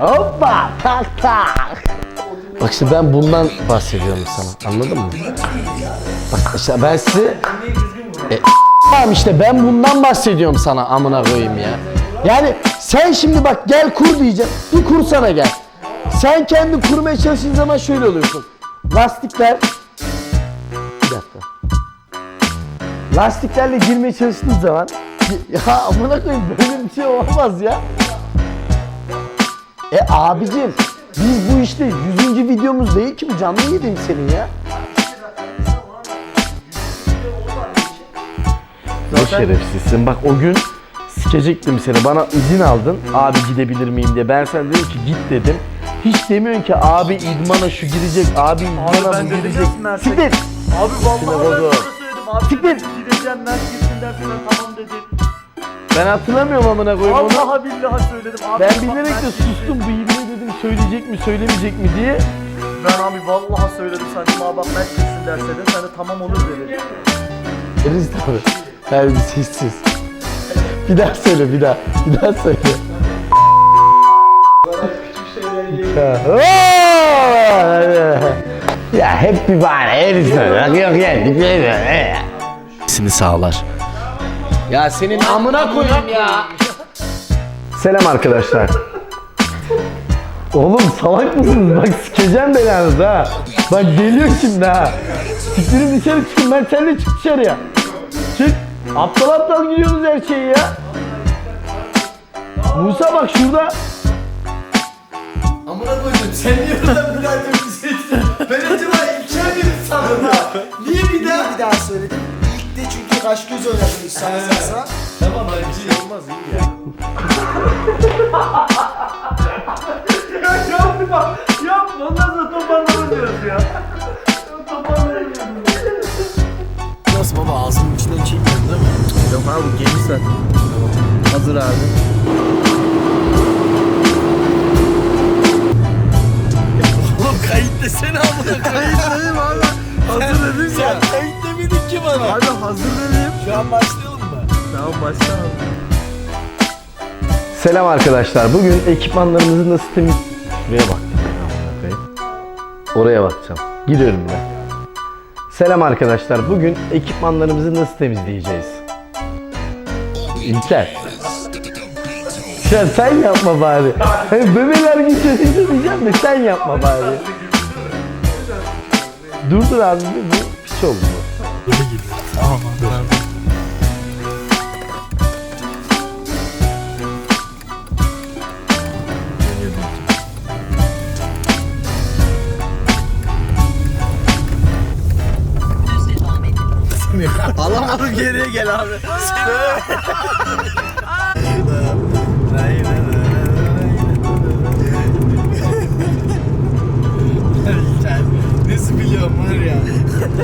Hoppa tak tak. Bak işte ben bundan bahsediyorum sana. Anladın mı? Bak işte ben size e, işte ben bundan bahsediyorum sana amına koyayım ya. Yani sen şimdi bak gel kur diyeceğim. Bir kursana gel. Sen kendi kurmaya çalıştığın zaman şöyle oluyorsun. Lastikler Lastiklerle girmeye çalıştığın zaman ya amına koyayım böyle bir şey olmaz ya. E abicim biz bu işte 100. videomuz değil ki bu canlı yediğim senin ya. Ne şerefsizsin. Bak o gün sikecektim seni. Bana izin aldın. Abi gidebilir miyim diye. Ben sana dedim ki git dedim. Hiç demiyorsun ki abi idmana şu girecek, abi idmana bu girecek. Siktir. Abi vallahi ben sana söyledim. Abi Siktir. Gideceğim Mert gitsin dersen tamam dedim. Ben hatırlamıyorum amına koyayım onu. Vallahi billahi söyledim. Abi, Ben bilerek de sustum. Bu dedim söyleyecek mi söylemeyecek mi diye. Ben abi vallahi söyledim sana. Abi bak Mert gitsin derse de sen de tamam olur dedi. Deriz tabi. Her bir sessiz. Bir daha söyle bir daha. Bir daha söyle. ya hep bir bahane. Her söyle. Yok ya. Seni sağlar. Ya senin amına koyayım ya. Selam arkadaşlar. Oğlum salak mısınız? Bak sikeceğim belanızı ha. Bak geliyor şimdi ha. Siktirin dışarı çıkın. Ben seninle çık dışarıya. Çık. Aptal aptal gidiyoruz her şeyi ya. Musa bak şurada. Amına koydum sen niye oradan bir kaş göz oynadım sana sana. Tamam abi bir şey olmaz iyi ya. Ya yapma. Yapma. Ondan sonra toparlanamıyoruz ya. Toparlanamıyoruz. Nasıl baba ağzının içinden çekiyorsun değil mi? Yok abi gelirsen. Hazır abi. Oğlum kayıt desene amına Kayıttayım abi. Hazır dedim ya. Sen kayıt demedin ki bana. Abi an başlayalım mı? Tamam başla Selam arkadaşlar. Bugün ekipmanlarımızı nasıl temiz... Şuraya baktım. Oraya bakacağım. Gidiyorum ben. Selam arkadaşlar. Bugün ekipmanlarımızı nasıl temizleyeceğiz? İlker. Ya sen yapma bari. Hani bebeler geçiyorsun diyeceğim de sen yapma bari. Dur dur abi bu piç oldu bu. Alamadım geriye gel abi.